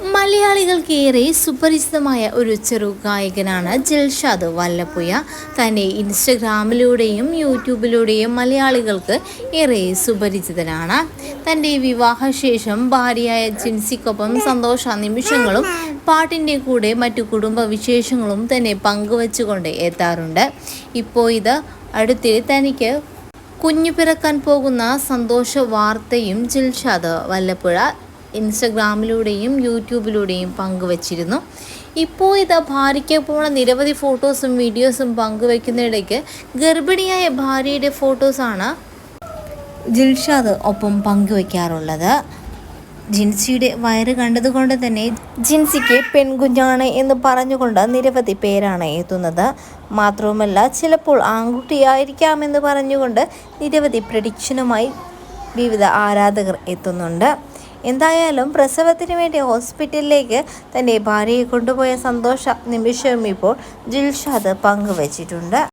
മലയാളികൾക്കേറെ സുപരിചിതമായ ഒരു ചെറു ഗായകനാണ് ജിൽഷാദ് വല്ലപ്പുയ തന്റെ ഇൻസ്റ്റഗ്രാമിലൂടെയും യൂട്യൂബിലൂടെയും മലയാളികൾക്ക് ഏറെ സുപരിചിതനാണ്. തന്റെ വിവാഹശേഷം ഭാര്യയായ ജിൻസിക്കൊപ്പം സന്തോഷ നിമിഷങ്ങളും പാട്ടിന്റെ കൂടെ മറ്റു കുടുംബ വിശേഷങ്ങളും തന്നെ പങ്കുവച്ചുകൊണ്ട് എത്താറുണ്ട്. ഇപ്പോൾ ഇത് അടുത്തിടെ തനിക്ക് കുഞ്ഞു പിറക്കാൻ പോകുന്ന സന്തോഷ വാർത്തയും ജിൽഷാദ് വല്ലപ്പുഴ ഇൻസ്റ്റഗ്രാമിലൂടെയും യൂട്യൂബിലൂടെയും പങ്കുവച്ചിരുന്നു. ഇപ്പോൾ ഇത് പോണ നിരവധി ഫോട്ടോസും വീഡിയോസും പങ്കുവയ്ക്കുന്നതിടയ്ക്ക് ഗർഭിണിയായ ഭാര്യയുടെ ഫോട്ടോസാണ് ജിൽഷാദ് ഒപ്പം പങ്കുവയ്ക്കാറുള്ളത്. ജിൻസിയുടെ വയറ് കണ്ടതുകൊണ്ട് തന്നെ ജിൻസിക്ക് പെൺകുഞ്ഞാണ് എന്ന് പറഞ്ഞുകൊണ്ട് നിരവധി പേരാണ് എത്തുന്നത്. മാത്രവുമല്ല ചിലപ്പോൾ ആൺകുട്ടിയായിരിക്കാമെന്ന് പറഞ്ഞുകൊണ്ട് നിരവധി പ്രഡിക്ഷനുമായി വിവിധ ആരാധകർ എത്തുന്നുണ്ട്. എന്തായാലും പ്രസവത്തിന് വേണ്ടി ഹോസ്പിറ്റലിലേക്ക് തന്റെ ഭാര്യയെ കൊണ്ടുപോയ സന്തോഷ നിമിഷം ഇപ്പോൾ ജിൽഷാദ് പങ്കുവച്ചിട്ടുണ്ട്.